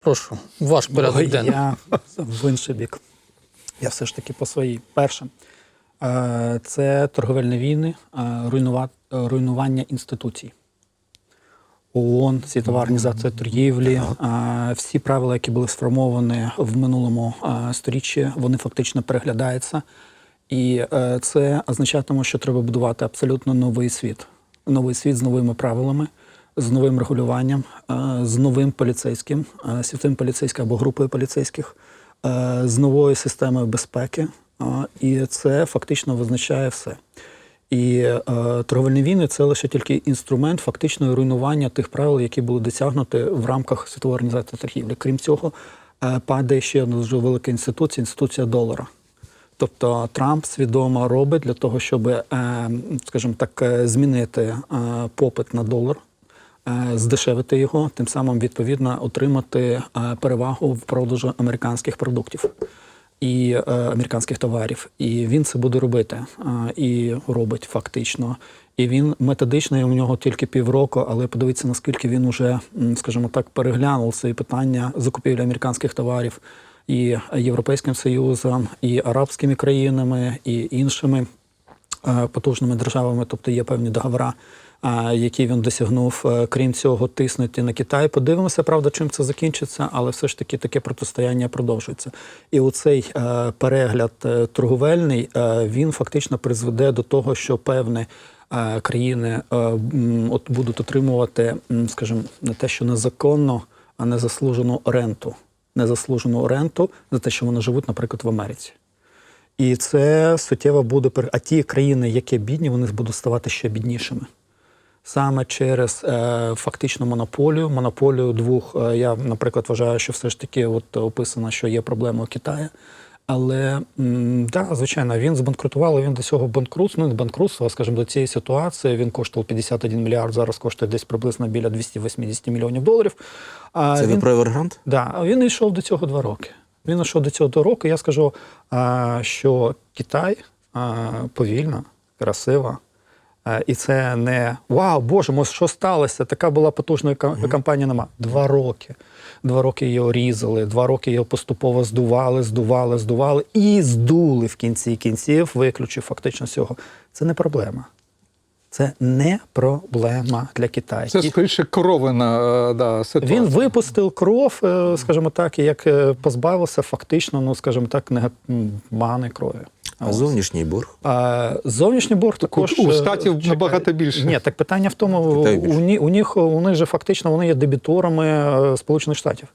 Прошу, ваш порядок денний. Я в інший бік. Я все ж таки по своїй. Перше, е, це торговельні війни, е, руйнува- руйнування інституцій. ООН, Світова організація торгівлі, е, всі правила, які були сформовані в минулому сторіччі, вони фактично переглядаються. І це означатиме, що треба будувати абсолютно новий світ. Новий світ з новими правилами, з новим регулюванням, е, з новим поліцейським, е, світовим поліцейським або групою поліцейських, е, з новою системою безпеки. І це фактично визначає все. І торговельні війни це лише тільки інструмент фактичного руйнування тих правил, які були досягнуті в рамках світової організації торгівлі. Крім цього, падає ще одна дуже велика інституція інституція долара. Тобто Трамп свідомо робить для того, щоб, скажімо так, змінити попит на долар, здешевити його, тим самим відповідно отримати е, перевагу в продажу американських продуктів і е, американських товарів. І він це буде робити е, і робить фактично. І він методичний, у нього тільки півроку, але подивіться, наскільки він уже, скажімо так, переглянув свої питання закупівлі американських товарів і Європейським Союзом, і арабськими країнами, і іншими е, потужними державами, тобто є певні договори, е, які він досягнув. Е, Крім цього, тиснути на Китай. Подивимося, правда, чим це закінчиться, але все ж таки таке протистояння продовжується. І оцей е, перегляд е, торговельний він фактично призведе до того, що певні е, країни от будуть отримувати, скажімо, не те, що незаконно, а незаслужену ренту. Незаслужену ренту за те, що вони живуть, наприклад, в Америці. І це суттєво буде А ті країни, які бідні, вони будуть ставати ще біднішими. Саме через е, фактичну монополію, монополію двох. е, я, наприклад, вважаю, що все ж таки от описано, що є проблема у Китаї. Але да, звичайно, він збанкрутував, він до цього банкрутства, ну, не банкрутства, а, скажімо, до цієї ситуації він коштував 51 мільярд, зараз коштує десь приблизно біля 280 мільйонів доларів. А Це він... ви про Евергрант? Да, він йшов до цього два роки. Він йшов до цього два роки. Я скажу, що Китай повільно, красиво. А, І це не вау, Боже, може, що сталося? Така була потужна кам- кампанія. Нема. Два роки. Два роки його різали, два роки його поступово здували, здували, здували і здули в кінці кінців, виключив фактично цього. Це не проблема. Це не проблема для Китаю. Це скоріше коровина е, да, ситуація. він випустив кров, е, скажімо так, як е, позбавився фактично, ну скажімо так, негативної крові. А зовнішній борг? А зовнішній борг також у Штатів чекай, набагато більше. Ні, так питання в тому, у, ні- у них у них же фактично вони є дебіторами Сполучених Штатів.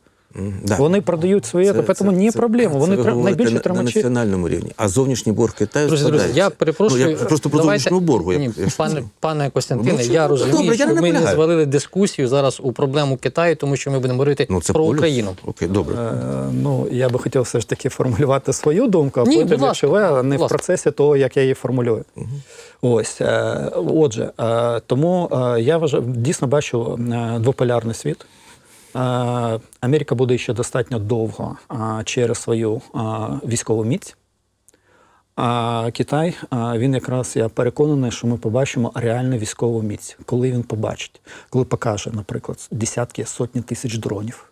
Да. Вони продають своє, Це- тому це- не це- проблема. це Вони ви тр- найбільше на, на національному рівні. А зовнішній борг Китаю Друзі, друзі, я перепрошую. Ну, я просто про давайте- зовнішнього боргу. Я, Ні, я пане, пане Костянтине, Ну, я ну, розумію, добре, я що не ми не звалили дискусію зараз у проблему Китаю, тому що ми будемо говорити ну, це про полюс. Україну. Окей, добре. Е, Ну, я би хотів все ж таки формулювати свою думку, а потім, ви, а не в процесі того, як я її формулюю. Ось, е, отже, е, тому е, я вважаю, дійсно бачу двополярний світ. Е, Америка буде ще достатньо довго е, через свою е, військову міць. А Китай, він якраз я переконаний, що ми побачимо реальну військову міць, коли він побачить, коли покаже, наприклад, десятки, сотні тисяч дронів,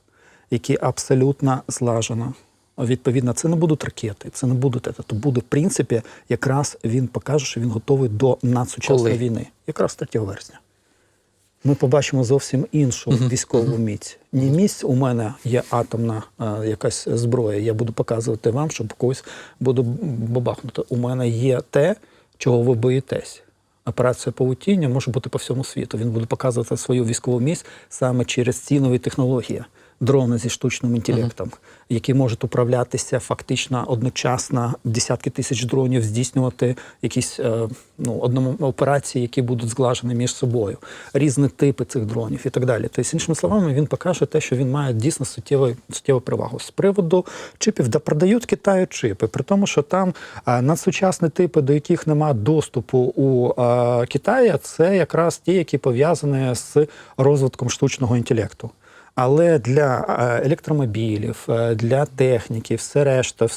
які абсолютно злажено. Відповідно, це не будуть ракети, це не будуть це. То буде, в принципі, якраз він покаже, що він готовий до надсучасної Коли? війни, якраз 3 вересня. Ми побачимо зовсім іншу військову міць. Ні міць у мене є атомна е, якась зброя. Я буду показувати вам, щоб когось буду бабахнути. У мене є те, чого ви боїтесь. Операція паутіння може бути по всьому світу. Він буде показувати свою військову міць саме через ці нові технології. Дрони зі штучним інтелектом, які можуть управлятися фактично одночасно десятки тисяч дронів, здійснювати якісь е, ну, одному операції, які будуть зглажені між собою, різні типи цих дронів і так далі. Тобто, іншими словами, він покаже те, що він має дійсно суттєву, суттєву перевагу. З приводу чипів, да продають Китаю чипи, при тому, що там е, надсучасні типи, до яких немає доступу у е, Китаї, це якраз ті, які пов'язані з розвитком штучного інтелекту. Але для е, електромобілів, е, для техніки, все решта,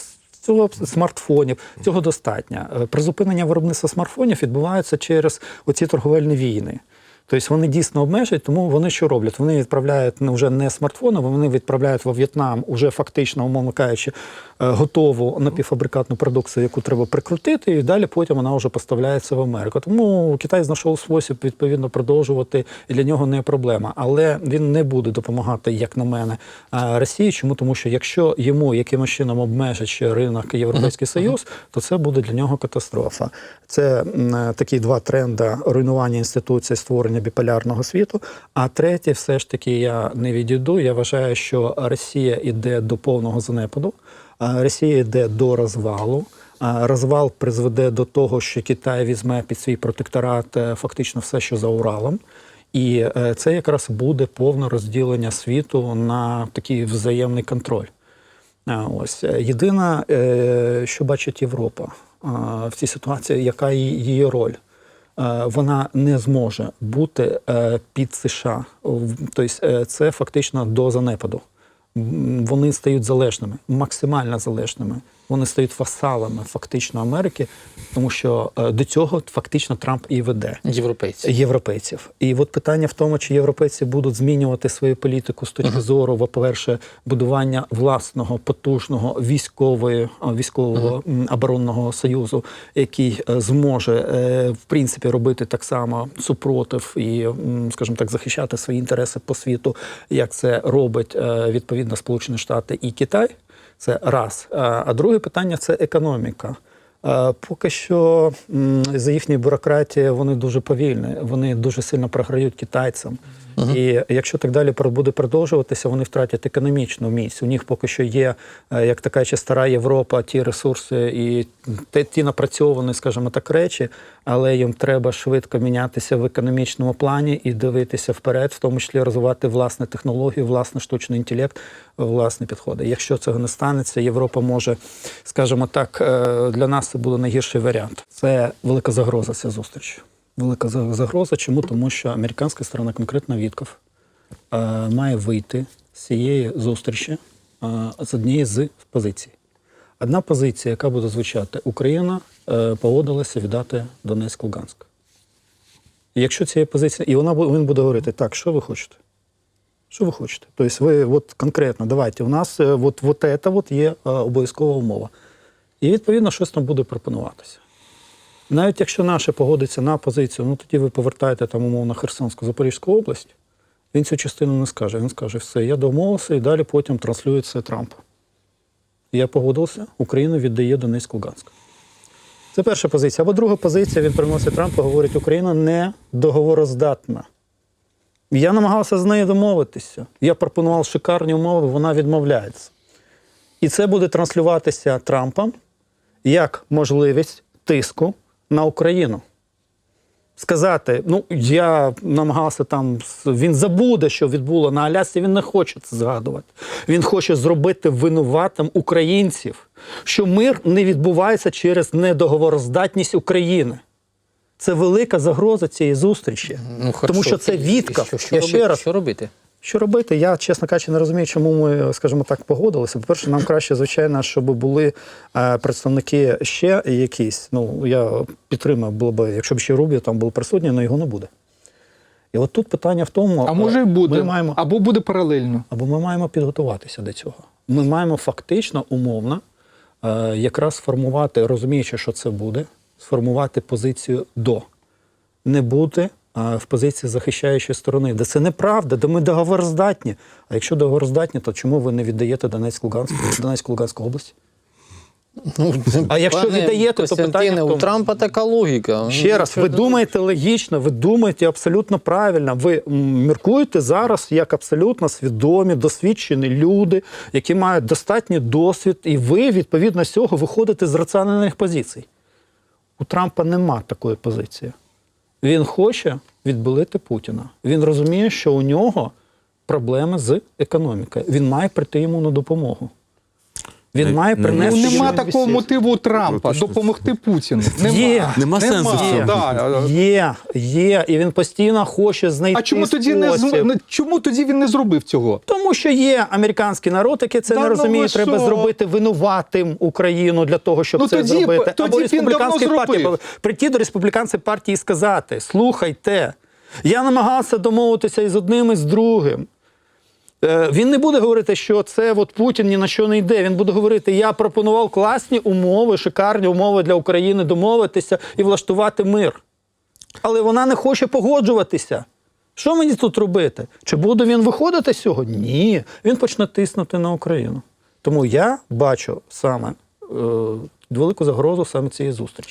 цього смартфонів цього достатньо. Е, Призупинення виробництва смартфонів відбувається через оці торговельні війни. Тобто вони дійсно обмежують, тому вони що роблять? Вони відправляють ну, вже не смартфоном, вони відправляють во В'єтнам уже фактично, умовно кажучи, е, готову напівфабрикатну продукцію, яку треба прикрутити, і далі потім вона вже поставляється в Америку. Тому Китай знайшов спосіб відповідно продовжувати, і для нього не проблема. Але він не буде допомагати, як на мене, е, Росії. Чому? Тому що якщо йому якимось чином обмежить ще ринок Європейський Союз, то це буде для нього катастрофа. Це е, такі два тренди руйнування інституцій, створення біполярного світу. А третє, все ж таки, я не відійду. Я вважаю, що Росія йде до повного занепаду, Росія йде до розвалу. Розвал призведе до того, що Китай візьме під свій протекторат е, фактично все, що за Уралом. І е, це якраз буде повне розділення світу на такий взаємний контроль. Ось Е, єдине, що бачить Європа в цій ситуації, яка її роль. Е, Вона не зможе бути е, під США. Тобто е, це фактично до занепаду. Вони стають залежними, максимально залежними. Вони стають васалами фактично Америки, тому що е, до цього фактично Трамп і веде Європейці. європейців. І от питання в тому, чи європейці будуть змінювати свою політику з точки зору, по-перше, будування власного потужного військової а, військового м, оборонного союзу, який е, зможе е, в принципі робити так само супротив і, скажімо так, захищати свої інтереси по світу, як це робить е, відповідно Сполучені Штати і Китай. Це раз. А а друге питання це економіка. Е, Поки що за їхньої бюрократії вони дуже повільні, вони дуже сильно програють китайцям. І якщо так далі буде продовжуватися, вони втратять економічну місць. У них поки що є, е, як така ще стара Європа, ті ресурси і ті напрацьовані, скажімо так, речі, але їм треба швидко мінятися в економічному плані і дивитися вперед, в тому числі розвивати власні технології, власний штучний інтелект, власні підходи. Якщо цього не станеться, Європа може, скажімо так, е, для нас це буде найгірший варіант. Це велика загроза ця зустріч. Велика загроза. Чому? Тому що американська сторона, конкретно Вітков, е, має вийти з цієї зустрічі е, з однієї з позицій. Одна позиція, яка буде звучати, Україна е, погодилася віддати Донецьк Луганськ. Якщо цієї позиції, і вона він буде говорити, так, що ви хочете? Що ви хочете? Тобто, ви от конкретно давайте, у нас от, от це от є обов'язкова умова. І відповідно щось там буде пропонуватися. Навіть якщо наше погодиться на позицію, ну тоді ви повертаєте там умовно Херсонську Запорізьку область, він цю частину не скаже. Він скаже, все, я домовився, і далі потім транслює це Трамп. Я погодився, Україна віддає Донецьк Луганськ. Це перша позиція. Або друга позиція, він приносить Трампа, говорить, Україна не договороздатна. Я намагався з нею домовитися. Я пропонував шикарні умови, вона відмовляється. І це буде транслюватися Трампом як можливість тиску на Україну. Сказати, ну я намагався там, він забуде, що відбуло на Алясці, він не хоче це згадувати. Він хоче зробити винуватим українців, що мир не відбувається через недоговороздатність України. Це велика загроза цієї зустрічі. Ну, Тому що це відка. Що, що, ще раз що робити? Що робити? Я, чесно кажучи, не розумію, чому ми, скажімо так, погодилися. По-перше, нам краще, звичайно, щоб були е, представники ще якісь. Ну, я підтримав, було б, якщо б ще Рубіо там був присутній, але його не буде. І от тут питання в тому, А може і е, буде, Ми маємо, або буде паралельно. або ми маємо підготуватися до цього. Ми маємо фактично, умовно, е, якраз сформувати, розуміючи, що це буде, сформувати позицію до. Не бути в позиції захищаючої сторони. Де це неправда, де ми договороздатні. А якщо договороздатні, то чому ви не віддаєте Донецьк Луганську, Донецьку Луганську область? Ну, А якщо пане віддаєте, то питання в у Трампа така логіка. Ще раз, ви думаєте логічно, ви думаєте абсолютно правильно. Ви міркуєте зараз як абсолютно свідомі, досвідчені люди, які мають достатній досвід, і ви відповідно з цього виходите з раціональних позицій. У Трампа нема такої позиції. Він хоче відбилити Путіна. Він розуміє, що у нього проблеми з економікою. Він має прийти йому на допомогу. Він має принести. Ну, нема щось такого мотиву у Трампа Ну, допомогти Путіну. Нема, Є. Нема сенсу в цьому. Да. Є, є, і він постійно хоче знайти. А чому тоді не спосіб. зм- не- чому тоді він не зробив цього? Тому що є американський народ, який це Да не ну розуміє. ви Треба що? зробити винуватим Україну для того, щоб Ну, це тоді- зробити. тоді Або він республіканській давно партії зробив. прийти до республіканської партії і сказати: слухайте. Я намагався домовитися і з одним, і з другим. Е, Він не буде говорити, що це от Путін ні на що не йде. Він буде говорити: я пропонував класні умови, шикарні умови для України домовитися і влаштувати мир. Але вона не хоче погоджуватися. Що мені тут робити? Чи буде він виходити цього? Ні. Він почне тиснути на Україну. Тому я бачу саме е, велику загрозу саме цієї зустрічі.